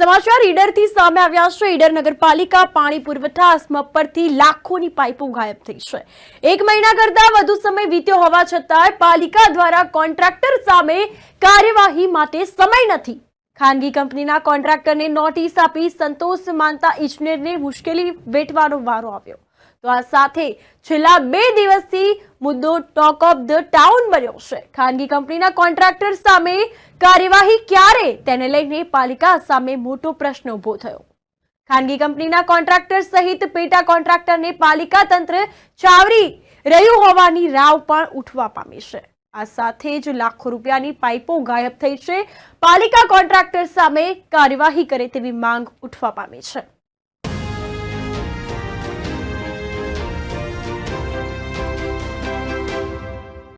સમાચાર ઈડરથી સામે આવ્યા છે. ઈડર નગરપાલિકા પાણી પુરવઠા સ્મપ પરથી લાખોની પાઇપો ગાયબ થઈ છે. એક મહિના કરતા વધુ સમય વીત્યો હોવા છતાંય પાલિકા દ્વારા કોન્ટ્રાક્ટર સામે કાર્યવાહી માટે સમય નથી. ખાનગી કંપનીના કોન્ટ્રાક્ટરને નોટિસ આપી સંતોષ માનતા ઇજનેરને મુશ્કેલી વેઠવાનો વારો આવ્યો. તો આ સાથે છેલ્લા બે દિવસથી મુદ્દો ટોક ઓફ ધ ટાઉન બન્યો છે. ખાનગી કંપનીના કોન્ટ્રાક્ટર સામે કાર્યવાહી ક્યારે? તેને લઈને પાલિકા સામે મોટો પ્રશ્ન ઊભો થયો. ખાનગી કંપનીના કોન્ટ્રાક્ટર સહિત પેટા કોન્ટ્રાક્ટરને પાલિકા તંત્ર ચાવરી રહ્યું હોવાની રાવ પણ ઉઠવા પામી છે. આ સાથે જ લાખો રૂપિયાની પાઇપો ગાયબ થઈ છે. પાલિકા કોન્ટ્રાક્ટર સામે કાર્યવાહી કરે તેવી માંગ ઉઠવા પામી છે.